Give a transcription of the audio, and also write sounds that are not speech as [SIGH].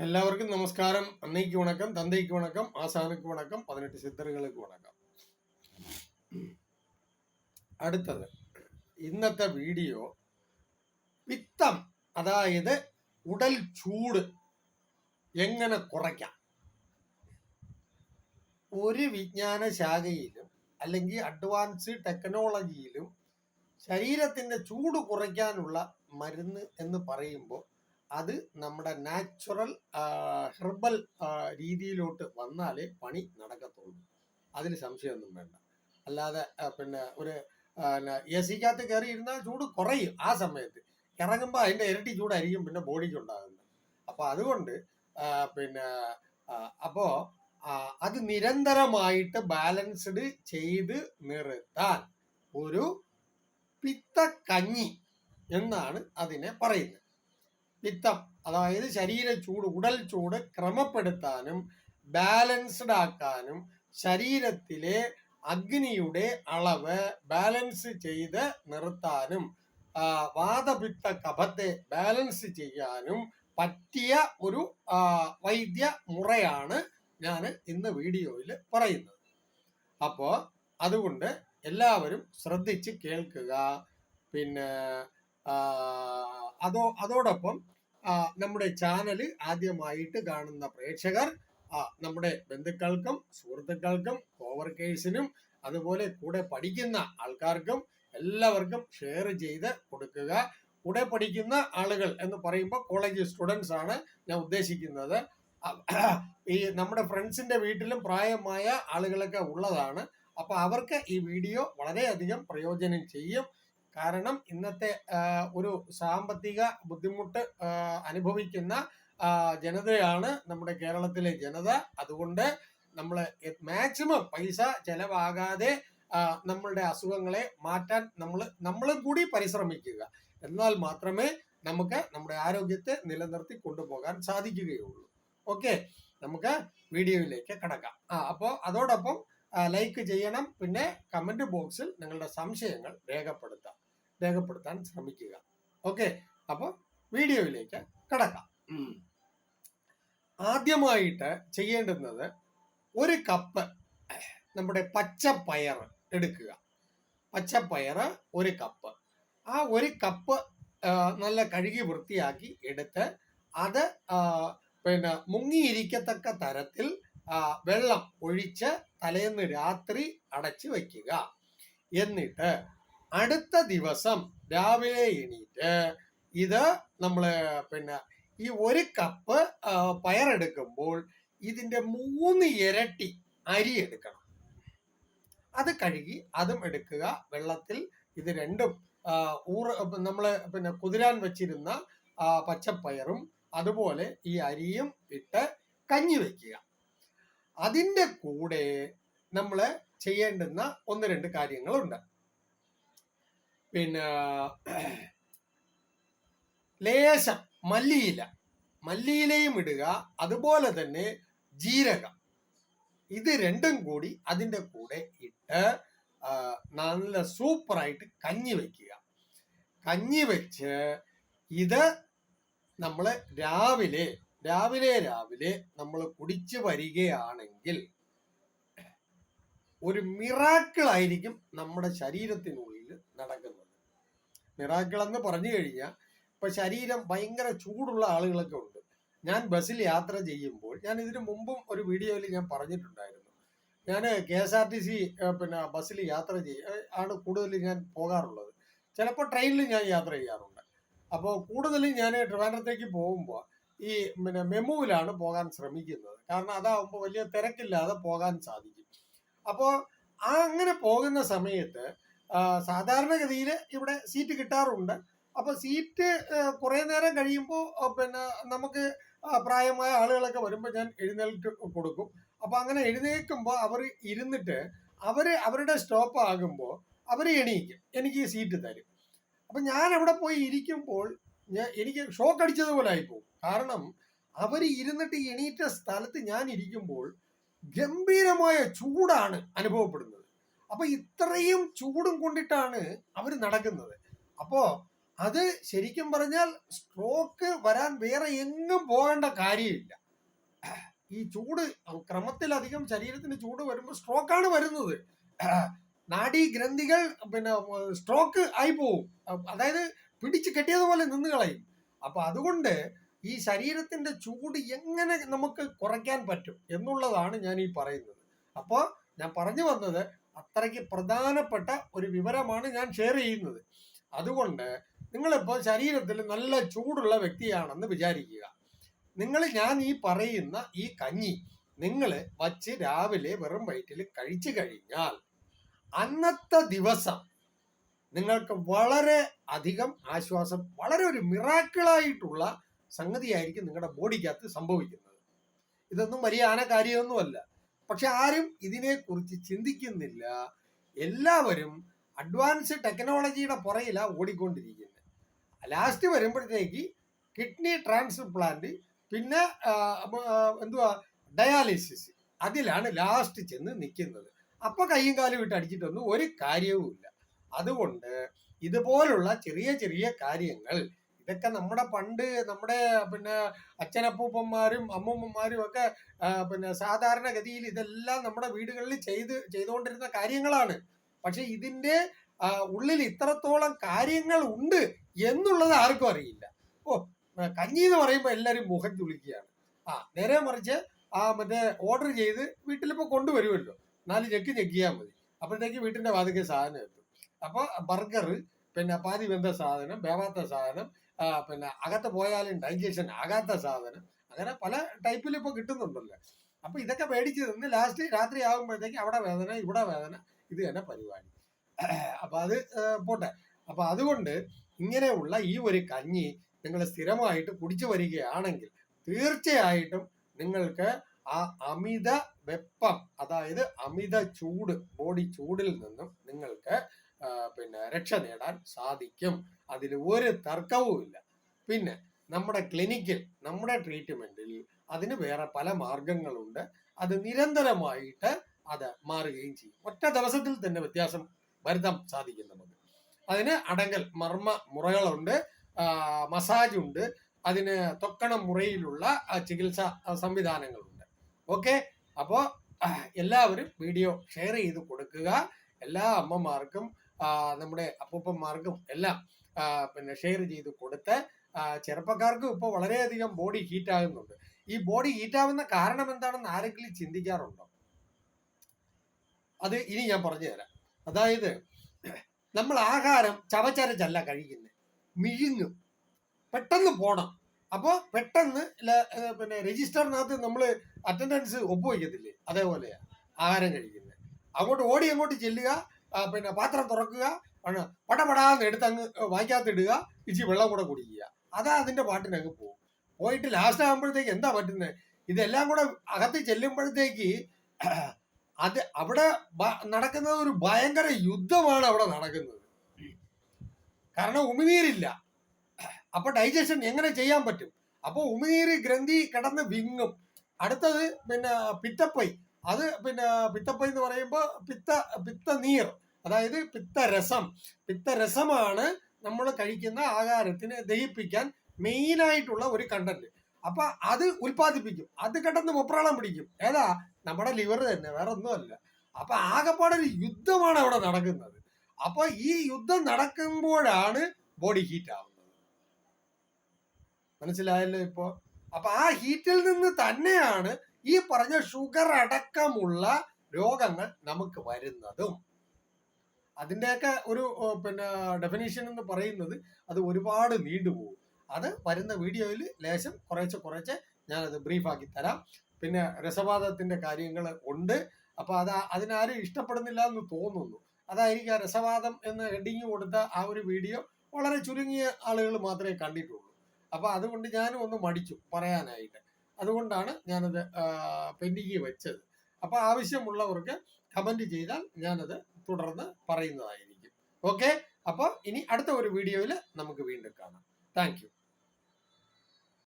எல்லாருக்கும் நமஸ்காரம் அன்னைக்கு வணக்கம் தந்தைக்கு வணக்கம் ஆசானுக்கு வணக்கம் பதினெட்டு சித்தர்களுக்கு வணக்கம் അടുത്തത് ഇന്നത്തെ വീഡിയോ പിത്തം അതായത് ഉടൽ ചൂട് എങ്ങനെ കുറയ്ക്കാം ഒരു വിജ്ഞാന ശാഖയിലും അല്ലെങ്കിൽ അഡ്വാൻസ് ടെക്നോളജിയിലും ശരീരത്തിന്റെ ചൂട് കുറയ്ക്കാനുള്ള മരുന്ന് എന്ന് പറയുമ്പോൾ അത് നമ്മുടെ നാച്ചുറൽ ഹെർബൽ രീതിയിലോട്ട് വന്നാലേ പണി നടക്കത്തുള്ളൂ. അതിന് സംശയമൊന്നും വേണ്ട. അല്ലാതെ പിന്നെ ഒരു എ സിക്കകത്ത് കയറി ഇരുന്നാൽ ചൂട് കുറയും ആ സമയത്ത്. ഇറങ്ങുമ്പോൾ അതിന്റെ ഇരട്ടി ചൂടായിരിക്കും പിന്നെ ബോഡിക്ക് ഉണ്ടാകുന്നത്. അപ്പോൾ അതുകൊണ്ട് പിന്നെ അപ്പോൾ അത് നിരന്തരമായിട്ട് ബാലൻസ്ഡ് ചെയ്ത് നിർത്താൻ ഒരു പിത്തക്കഞ്ഞി എന്നാണ് അതിനെ പറയുന്നത്. പിത്തം അതായത് ശരീര ചൂട് ഉടൽ ചൂട് ക്രമപ്പെടുത്താനും ബാലൻസ്ഡ് ആക്കാനും ശരീരത്തിലെ അഗ്നിയുടെ അളവ് ബാലൻസ് ചെയ്ത് നിർത്താനും വാദപിത്ത കഫത്തെ ബാലൻസ് ചെയ്യാനും പറ്റിയ ഒരു വൈദ്യ മുറയാണ് ഞാൻ ഇന്ന് വീഡിയോയിൽ പറയുന്നത്. അപ്പോ അതുകൊണ്ട് എല്ലാവരും ശ്രദ്ധിച്ച് കേൾക്കുക. പിന്നെ അതോ അതോടൊപ്പം നമ്മുടെ ചാനൽ ആദ്യമായിട്ട് കാണുന്ന പ്രേക്ഷകർ നമ്മുടെ ബന്ധുക്കൾക്കും സുഹൃത്തുക്കൾക്കും കോവർക്കേഴ്സിനും അതുപോലെ കൂടെ പഠിക്കുന്ന ആൾക്കാർക്കും എല്ലാവർക്കും ഷെയർ ചെയ്ത് കൊടുക്കുക. കൂടെ പഠിക്കുന്ന ആളുകൾ എന്ന് പറയുമ്പോൾ കോളേജ് സ്റ്റുഡൻസ് ആണ് ഞാൻ ഉദ്ദേശിക്കുന്നത്. ഈ നമ്മുടെ ഫ്രണ്ട്സിന്റെ വീട്ടിലും പ്രായമായ ആളുകളൊക്കെ ഉള്ളതാണ്. അപ്പൊ അവർക്ക് ഈ വീഡിയോ വളരെയധികം പ്രയോജനം ചെയ്യും. കാരണം ഇന്നത്തെ ഒരു സാമ്പത്തിക ബുദ്ധിമുട്ട് അനുഭവിക്കുന്ന ജനതയാണ് നമ്മുടെ കേരളത്തിലെ ജനത. അതുകൊണ്ട് നമ്മൾ മാക്സിമം പൈസ ചെലവാകാതെ നമ്മളുടെ അസുഖങ്ങളെ മാറ്റാൻ നമ്മൾ നമ്മളും കൂടി പരിശ്രമിക്കുക. എന്നാൽ മാത്രമേ നമുക്ക് നമ്മുടെ ആരോഗ്യത്തെ നിലനിർത്തി കൊണ്ടുപോകാൻ സാധിക്കുകയുള്ളൂ. ഓക്കെ? നമുക്ക് വീഡിയോയിലേക്ക് കടക്കാം. ആ അപ്പോൾ അതോടൊപ്പം ലൈക്ക് ചെയ്യണം. പിന്നെ കമന്റ് ബോക്സിൽ നിങ്ങളുടെ സംശയങ്ങൾ രേഖപ്പെടുത്താം. രേഖപ്പെടുത്താൻ ശ്രമിക്കുക. ഓക്കെ അപ്പോൾ വീഡിയോയിലേക്ക് കടക്കാം. ആദ്യമായിട്ട് ചെയ്യേണ്ടുന്നത് ഒരു കപ്പ് നമ്മുടെ പച്ചപ്പയർ എടുക്കുക. പച്ചപ്പയർ ഒരു കപ്പ്. ആ ഒരു കപ്പ് നല്ല കഴുകി വൃത്തിയാക്കി എടുത്ത് അത് പിന്നെ മുങ്ങിയിരിക്കത്തക്ക തരത്തിൽ വെള്ളം ഒഴിച്ച് തലേന്ന് രാത്രി അടച്ചു വയ്ക്കുക. എന്നിട്ട് അടുത്ത ദിവസം രാവിലെ എണീറ്റ് ഇത് നമ്മൾ പിന്നെ ഈ ഒരു കപ്പ് പയറെടുക്കുമ്പോൾ ഇതിന്റെ മൂന്ന് ഇരട്ടി അരി എടുക്കണം. അത് കഴുകി അതും എടുക്കുക. വെള്ളത്തിൽ ഇത് രണ്ടും ഊറ് നമ്മൾ പിന്നെ കുതിരാൻ വെച്ചിരുന്ന പച്ചപ്പയറും അതുപോലെ ഈ അരിയും ഇട്ട് കഞ്ഞി വെക്കുക. അതിന്റെ കൂടെ നമ്മൾ ചെയ്യേണ്ടുന്ന ഒന്ന് രണ്ട് കാര്യങ്ങളുണ്ട്. പിന്നെ [CLEARS THROAT] ലേശം മല്ലിയില. മല്ലിയിലയും ഇടുക. അതുപോലെ തന്നെ ജീരകം. ഇത് രണ്ടും കൂടി അതിന്റെ കൂടെ ഇട്ട് നല്ല സൂപ്പറായിട്ട് കഞ്ഞി വയ്ക്കുക കഞ്ഞി വെച്ച് ഇത് നമ്മൾ രാവിലെ രാവിലെ രാവിലെ നമ്മൾ കുടിച്ചു വരികയാണെങ്കിൽ ഒരു മിറാക്കിൾ ആയിരിക്കും നമ്മുടെ ശരീരത്തിനുള്ളിൽ നടക്കുന്നത്. മിറാക്കിൾ എന്ന് പറഞ്ഞു കഴിഞ്ഞാൽ ഇപ്പൊ ശരീരം ഭയങ്കര ചൂടുള്ള ആളുകളൊക്കെ ഉണ്ട്. ഞാൻ ബസ്സിൽ യാത്ര ചെയ്യുമ്പോൾ ഞാൻ ഇതിനു മുമ്പും ഒരു വീഡിയോയിൽ ഞാൻ പറഞ്ഞിട്ടുണ്ടായിരുന്നു. ഞാൻ K S R T C പിന്നെ ബസ്സിൽ യാത്ര ചെയ്യ ആണ് കൂടുതൽ ഞാൻ പോകാറുള്ളത്. ചിലപ്പോൾ ട്രെയിനിൽ ഞാൻ യാത്ര ചെയ്യാറുണ്ട്. അപ്പോൾ കൂടുതലും ഞാൻ ട്രിവാൻഡ്രത്തേക്ക് പോകുമ്പോൾ ഈ പിന്നെ മെമുവിലാണ് പോകാൻ ശ്രമിക്കുന്നത്. കാരണം അതാവുമ്പോൾ വലിയ തിരക്കില്ലാതെ പോകാൻ സാധിക്കും. അപ്പോൾ ആ അങ്ങനെ പോകുന്ന സമയത്ത് സാധാരണഗതിയിൽ ഇവിടെ സീറ്റ് കിട്ടാറുണ്ട്. അപ്പൊ സീറ്റ് കുറെ നേരം കഴിയുമ്പോൾ പിന്നെ നമുക്ക് പ്രായമായ ആളുകളൊക്കെ വരുമ്പോൾ ഞാൻ എഴുന്നേൽക്ക് കൊടുക്കും. അപ്പൊ അങ്ങനെ എഴുന്നേൽക്കുമ്പോൾ അവർ ഇരുന്നിട്ട് അവർ അവരുടെ സ്റ്റോപ്പ് ആകുമ്പോൾ അവർ എണീക്കും. എനിക്ക് ഈ സീറ്റ് തരും. അപ്പൊ ഞാൻ അവിടെ പോയി ഇരിക്കുമ്പോൾ ഞാൻ എനിക്ക് ഷോക്ക് അടിച്ചതുപോലെ ആയിപ്പോകും കാരണം അവർ ഇരുന്നിട്ട് എണീറ്റ സ്ഥലത്ത് ഞാൻ ഇരിക്കുമ്പോൾ ഗംഭീരമായ ചൂടാണ് അനുഭവപ്പെടുന്നത്. അപ്പൊ ഇത്രയും ചൂടും കൊണ്ടിട്ടാണ് അവർ നടക്കുന്നത്. അപ്പോ അത് ശരിക്കും പറഞ്ഞാൽ സ്ട്രോക്ക് വരാൻ വേറെ എങ്ങും പോകേണ്ട കാര്യമില്ല. ഈ ചൂട് ക്രമത്തിലധികം ശരീരത്തിന് ചൂട് വരുമ്പോൾ സ്ട്രോക്കാണ് വരുന്നത്. നാഡീ ഗ്രന്ഥികൾ പിന്നെ സ്ട്രോക്ക് ആയി പോവും. അതായത് പിടിച്ച് കെട്ടിയതുപോലെ നിന്ന് കളയും. അപ്പൊ അതുകൊണ്ട് ഈ ശരീരത്തിന്റെ ചൂട് എങ്ങനെ നമുക്ക് കുറയ്ക്കാൻ പറ്റും എന്നുള്ളതാണ് ഞാൻ ഈ പറയുന്നത്. അപ്പോൾ ഞാൻ പറഞ്ഞു വന്നത് അത്രയ്ക്ക് പ്രധാനപ്പെട്ട ഒരു വിവരമാണ് ഞാൻ ഷെയർ ചെയ്യുന്നത്. അതുകൊണ്ട് നിങ്ങളിപ്പോൾ ശരീരത്തിൽ നല്ല ചൂടുള്ള വ്യക്തിയാണെന്ന് വിചാരിക്കുക. നിങ്ങൾ ഞാൻ ഈ പറയുന്ന ഈ കഞ്ഞി നിങ്ങൾ വച്ച് രാവിലെ വെറും വയറ്റിൽ കഴിച്ചു കഴിഞ്ഞാൽ അന്നത്തെ ദിവസം നിങ്ങൾക്ക് വളരെ അധികം ആശ്വാസം വളരെ ഒരു മിറാക്കിളായിട്ടുള്ള സംഗതിയായിരിക്കും നിങ്ങളുടെ ബോഡിക്കകത്ത് സംഭവിക്കുന്നത്. ഇതൊന്നും വലിയ ആന കാര്യമൊന്നുമല്ല പക്ഷെ ആരും ഇതിനെക്കുറിച്ച് ചിന്തിക്കുന്നില്ല. എല്ലാവരും അഡ്വാൻസ് ടെക്നോളജിയുടെ പുറയിലാണ് ഓടിക്കൊണ്ടിരിക്കുന്നത് ലാസ്റ്റ് വരുമ്പോഴത്തേക്ക് കിഡ്നി ട്രാൻസ്പ്ലാന്റ് പിന്നെ എന്തുവാ ഡയാലിസിസ് അതിലാണ് ലാസ്റ്റ് ചെന്ന് നിൽക്കുന്നത് അപ്പൊ കൈയും കാലും ഇട്ട് അടിച്ചിട്ടൊന്നും ഒരു കാര്യവുമില്ല. അതുകൊണ്ട് ഇതുപോലുള്ള ചെറിയ ചെറിയ കാര്യങ്ങൾ ഇതൊക്കെ നമ്മുടെ പണ്ട് നമ്മുടെ പിന്നെ അച്ഛനപ്പൂപ്പന്മാരും അമ്മൂമ്മമാരും ഒക്കെ പിന്നെ സാധാരണഗതിയിൽ ഇതെല്ലാം നമ്മുടെ വീടുകളിൽ ചെയ്ത് ചെയ്തുകൊണ്ടിരുന്ന കാര്യങ്ങളാണ്. പക്ഷെ ഇതിന്റെ ഉള്ളിൽ ഇത്രത്തോളം കാര്യങ്ങൾ ഉണ്ട് എന്നുള്ളത് ആർക്കും അറിയില്ല. ഓ കഞ്ഞി എന്ന് പറയുമ്പോൾ എല്ലാവരും മുഖം ചുളിക്കുകയാണ്. ആ നേരെ മറിച്ച് ആ മറ്റേ ഓർഡർ ചെയ്ത് വീട്ടിലിപ്പോൾ കൊണ്ടുവരുമല്ലോ. നാല് ചെക്ക് ഞെക്കിയാൽ മതി. അപ്പോഴത്തേക്ക് വീട്ടിന്റെ വാതിക്കെ സാധനം എത്തും. അപ്പോൾ ബർഗർ പിന്നെ പാതി വെന്ത സാധനം വേവാത്ത സാധനം പിന്നെ അകത്ത് പോയാലും ഡൈജഷൻ ആകാത്ത സാധനം. അങ്ങനെ പല ടൈപ്പിൽ ഇപ്പോൾ കിട്ടുന്നുണ്ടല്ലോ. അപ്പൊ ഇതൊക്കെ മേടിച്ച് നിന്ന് ലാസ്റ്റ് രാത്രി ആകുമ്പോഴത്തേക്ക് അവിടെ വേദന ഇവിടെ വേദന ഇത് തന്നെ പരിപാടി. അപ്പൊ അത് പോട്ടെ. അപ്പൊ അതുകൊണ്ട് ഇങ്ങനെയുള്ള ഈ ഒരു കഞ്ഞി നിങ്ങൾ സ്ഥിരമായിട്ട് കുടിച്ചു വരികയാണെങ്കിൽ തീർച്ചയായിട്ടും നിങ്ങൾക്ക് ആ അമിത വെപ്പം അതായത് അമിത ചൂട് ബോഡി ചൂടിൽ നിന്നും നിങ്ങൾക്ക് പിന്നെ രക്ഷ നേടാൻ സാധിക്കും. അതിൽ ഒരു തർക്കവുമില്ല പിന്നെ നമ്മുടെ ക്ലിനിക്കിൽ നമ്മുടെ ട്രീറ്റ്മെന്റിൽ അതിന് വേറെ പല മാർഗങ്ങളുണ്ട്. അത് നിരന്തരമായിട്ട് അത് മാറുകയും ചെയ്യും. ഒറ്റ ദിവസത്തിൽ തന്നെ വ്യത്യാസം വരുത്താൻ സാധിക്കും നമുക്ക് അതിന് അടങ്കൽ മർമ്മ മുറകളുണ്ട്. മസാജ് ഉണ്ട്. അതിന് തൊക്കണ മുറയിലുള്ള ചികിത്സാ സംവിധാനങ്ങളുണ്ട്. ഓക്കെ? അപ്പോൾ എല്ലാവരും വീഡിയോ ഷെയർ ചെയ്ത് കൊടുക്കുക. എല്ലാ അമ്മമാർക്കും നമ്മുടെ അപ്പൂപ്പന്മാർക്കും എല്ലാം പിന്നെ ഷെയർ ചെയ്ത് കൊടുത്ത് ചെറുപ്പക്കാർക്ക് ഇപ്പോൾ വളരെയധികം ബോഡി ഹീറ്റ് ആകുന്നുണ്ട്. ഈ ബോഡി ഹീറ്റ് ആവുന്ന കാരണം എന്താണെന്ന് ആരെങ്കിലും ചിന്തിക്കാറുണ്ടോ? അത് ഇനി ഞാൻ പറഞ്ഞു തരാം. അതായത് നമ്മൾ ആഹാരം ചവച്ചരച്ചല്ല കഴിക്കുന്നത് മിഴുങ്ങും പെട്ടെന്ന് പോണം. അപ്പോൾ പെട്ടെന്ന് പിന്നെ രജിസ്റ്ററിനകത്ത് നമ്മൾ അറ്റൻഡൻസ് ഒപ്പുവയ്ക്കത്തില്ലേ അതേപോലെയാണ് ആഹാരം കഴിക്കുന്നത് അങ്ങോട്ട് ഓടി അങ്ങോട്ട് ചെല്ലുക. പിന്നെ പാത്രം തുറക്കുക പടപടാന്ന് എടുത്ത് അങ്ങ് വായിക്കാത്തിടുക ഇച്ചി വെള്ളം കൂടെ കുടിക്കുക. അതാ അതിന്റെ പാട്ടിനങ്ങ് പോകും പോയിട്ട് ലാസ്റ്റ് ആകുമ്പോഴത്തേക്ക് എന്താ പറ്റുന്നത് ഇതെല്ലാം കൂടെ അകത്ത് ചെല്ലുമ്പോഴത്തേക്ക് [CLEARS THROAT] അത് അവിടെ നടക്കുന്നത് ഒരു ഭയങ്കര യുദ്ധമാണ് അവിടെ നടക്കുന്നത്. കാരണം ഉമിനീരില്ല. അപ്പൊ ഡൈജഷൻ എങ്ങനെ ചെയ്യാൻ പറ്റും? അപ്പൊ ഉമിനീര് ഗ്രന്ഥി കിടന്ന് വിങ്ങും. അടുത്തത് പിന്നെ പിത്തപ്പൈ. അത് പിന്നെ പിത്തപ്പൈ എന്ന് പറയുമ്പോൾ പിത്ത പിത്ത നീർ അതായത് പിത്തരസം. പിത്തരസമാണ് നമ്മൾ കഴിക്കുന്ന ആഹാരത്തിനെ ദഹിപ്പിക്കാൻ മെയിനായിട്ടുള്ള ഒരു കണ്ടന്റ് അപ്പൊ അത് ഉൽപ്പാദിപ്പിക്കും. അത് കിടന്ന് മുപ്രാളം പിടിക്കും. ഏതാ? നമ്മുടെ ലിവർ തന്നെ വേറെ ഒന്നുമല്ല അപ്പൊ ആകെപ്പാടൊരു യുദ്ധമാണ് അവിടെ നടക്കുന്നത്. അപ്പൊ ഈ യുദ്ധം നടക്കുമ്പോഴാണ് ബോഡി ഹീറ്റ് ആവുന്നത്. മനസ്സിലായല്ലോ ഇപ്പോ? അപ്പൊ ആ ഹീറ്റിൽ നിന്ന് തന്നെയാണ് ഈ പറഞ്ഞ ഷുഗർ അടക്കമുള്ള രോഗങ്ങൾ നമുക്ക് വരുന്നതും. അതിന്റെയൊക്കെ ഒരു പിന്നെ ഡെഫിനേഷൻ എന്ന് പറയുന്നത് അത് ഒരുപാട് നീണ്ടുപോകും. അത് വരുന്ന വീഡിയോയിൽ ലേശം കുറേശ്ശെ കുറേശ്ശെ ഞാനത് ബ്രീഫാക്കി തരാം. പിന്നെ രസവാദത്തിന്റെ കാര്യങ്ങൾ ഉണ്ട്. അപ്പോൾ അത് അതിനാരും ഇഷ്ടപ്പെടുന്നില്ല എന്ന് തോന്നുന്നു. അതായിരിക്കും ആ രസവാദം എന്ന് ഹെഡിങ് കൊടുത്ത ആ ഒരു വീഡിയോ വളരെ ചുരുങ്ങിയ ആളുകൾ മാത്രമേ കണ്ടിട്ടുള്ളൂ. അപ്പോൾ അതുകൊണ്ട് ഞാനും ഒന്ന് മടിച്ചു പറയാനായിട്ട്. അതുകൊണ്ടാണ് ഞാനത് പെൻഡിങ് വെച്ചത്. അപ്പൊ ആവശ്യമുള്ളവർക്ക് കമന്റ് ചെയ്താൽ ഞാനത് തുടർന്ന് പറയുന്നതായിരിക്കും. ഓക്കെ? അപ്പോൾ ഇനി അടുത്ത ഒരു വീഡിയോയിൽ നമുക്ക് വീണ്ടും കാണാം. താങ്ക്